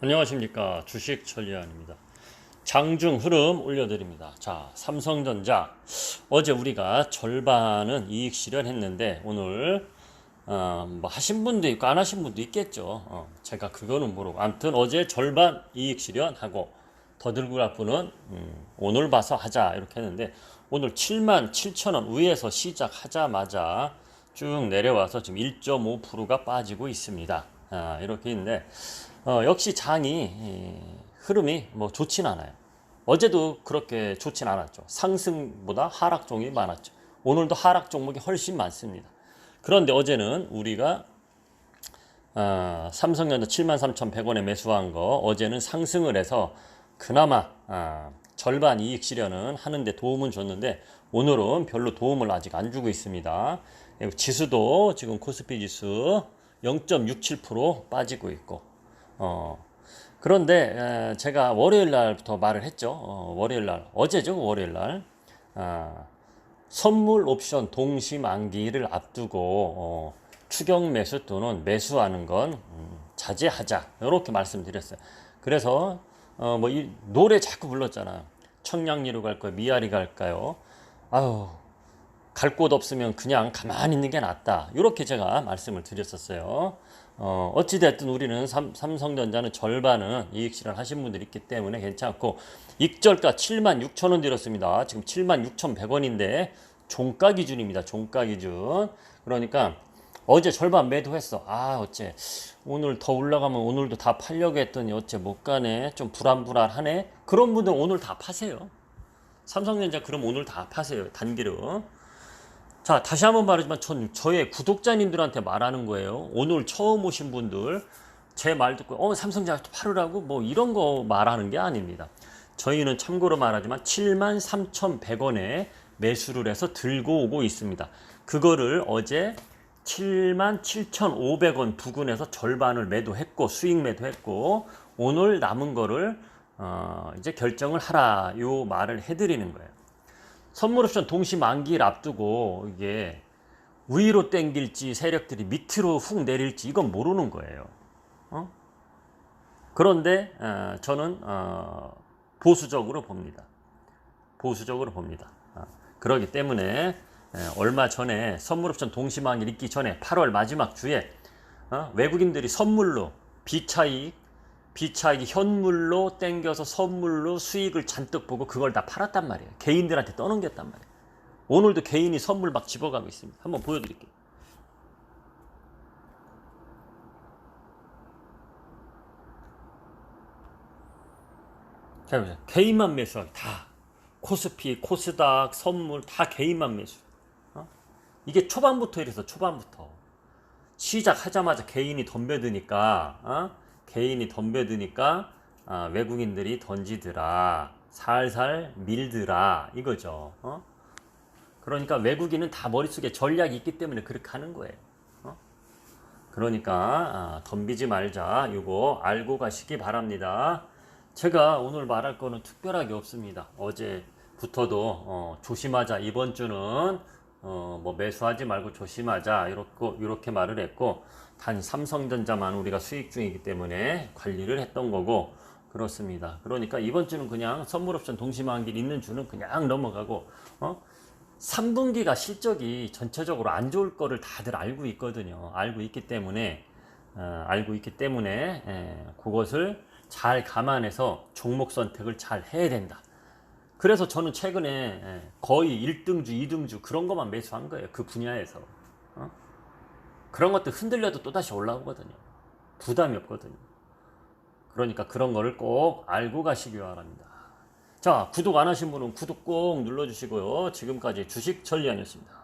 안녕하십니까 주식 천리안입니다. 장중 흐름 올려드립니다. 자 삼성전자 어제 우리가 절반은 이익 실현했는데 오늘 어, 뭐 하신 분도 있고 안 하신 분도 있겠죠. 어, 제가 그거는 모르고 아무튼 어제 절반 이익 실현하고 더 들고 갈 분은 음, 오늘 봐서 하자 이렇게 했는데 오늘 7만 7천 원 위에서 시작하자마자 쭉 내려와서 지금 1.5%가 빠지고 있습니다. 아, 이렇게 있는데 어, 역시 장이 이, 흐름이 뭐 좋진 않아요. 어제도 그렇게 좋진 않았죠. 상승보다 하락 종목이 많았죠. 오늘도 하락 종목이 훨씬 많습니다. 그런데 어제는 우리가 아, 삼성전자 73,100원에 매수한 거 어제는 상승을 해서 그나마 아, 절반 이익 실현은 하는데 도움은 줬는데 오늘은 별로 도움을 아직 안 주고 있습니다. 지수도 지금 코스피 지수 0.67% 빠지고 있고 어, 그런데 에, 제가 월요일 날부터 말을 했죠. 어, 월요일 날 어제죠. 월요일 날 아, 선물 옵션 동시 만기를 앞두고 어, 추경 매수 또는 매수하는 건 음, 자제하자 이렇게 말씀드렸어요. 그래서 어, 뭐 이 노래 자꾸 불렀잖아. 청량리로 갈까요? 미아리 갈까요? 아유 갈 곳 없으면 그냥 가만히 있는 게 낫다. 이렇게 제가 말씀을 드렸었어요. 어, 어찌됐든 우리는 삼, 삼성전자는 절반은 이익 실현 하신 분들이 있기 때문에 괜찮고, 익절가 7만 6천 원 들었습니다. 지금 7만 6천 100원인데, 종가 기준입니다. 종가 기준. 그러니까, 어제 절반 매도했어. 아, 어째. 오늘 더 올라가면 오늘도 다 팔려고 했더니 어째 못 가네. 좀 불안불안하네. 그런 분들 오늘 다 파세요. 삼성전자 그럼 오늘 다 파세요. 단기로. 자, 다시 한번 말하지만 전 저의 구독자님들한테 말하는 거예요. 오늘 처음 오신 분들 제 말 듣고 어, 삼성전자 팔으라고 뭐 이런 거 말하는 게 아닙니다. 저희는 참고로 말하지만 73,100원에 매수를 해서 들고 오고 있습니다. 그거를 어제 77,500원 부근에서 절반을 매도했고 수익 매도했고 오늘 남은 거를 어, 이제 결정을 하라 요 말을 해드리는 거예요. 선물 옵션 동시 만기를 앞두고 이게 위로 땡길지 세력들이 밑으로 훅 내릴지 이건 모르는 거예요. 어? 그런데 어, 저는 어, 보수적으로 봅니다. 보수적으로 봅니다. 어, 그러기 때문에 에, 얼마 전에 선물 옵션 동시 만기 있기 전에 8월 마지막 주에 어, 외국인들이 선물로 비차익 비차익이 현물로 땡겨서 선물로 수익을 잔뜩 보고 그걸 다 팔았단 말이에요. 개인들한테 떠넘겼단 말이에요. 오늘도 개인이 선물 막 집어가고 있습니다. 한번 보여드릴게요. 자, 보세요. 개인만 매수하기 다 코스피, 코스닥, 선물 다 개인만 매수. 어? 이게 초반부터 이래서 초반부터 시작하자마자 개인이 덤벼드니까 어? 개인이 덤벼드니까 아, 외국인들이 던지더라 살살 밀더라 이거죠. 어? 그러니까 외국인은 다 머릿속에 전략이 있기 때문에 그렇게 하는 거예요. 어? 그러니까 아, 덤비지 말자 이거 알고 가시기 바랍니다. 제가 오늘 말할 거는 특별하게 없습니다. 어제부터도 어, 조심하자 이번 주는 어, 뭐 매수하지 말고 조심하자 이렇게 이렇게 말을 했고 단 삼성전자만 우리가 수익 중이기 때문에 관리를 했던 거고 그렇습니다. 그러니까 이번 주는 그냥 선물 옵션 동시만기 있는 주는 그냥 넘어가고 어? 3분기가 실적이 전체적으로 안 좋을 거를 다들 알고 있거든요. 알고 있기 때문에 어, 알고 있기 때문에 에, 그것을 잘 감안해서 종목 선택을 잘 해야 된다. 그래서 저는 최근에 예, 거의 1등주, 2등주 그런 것만 매수한 거예요. 그 분야에서. 어? 그런 것들 흔들려도 또다시 올라오거든요. 부담이 없거든요. 그러니까 그런 거를 꼭 알고 가시기 바랍니다. 자, 구독 안 하신 분은 구독 꼭 눌러주시고요. 지금까지 주식 천리안이었습니다.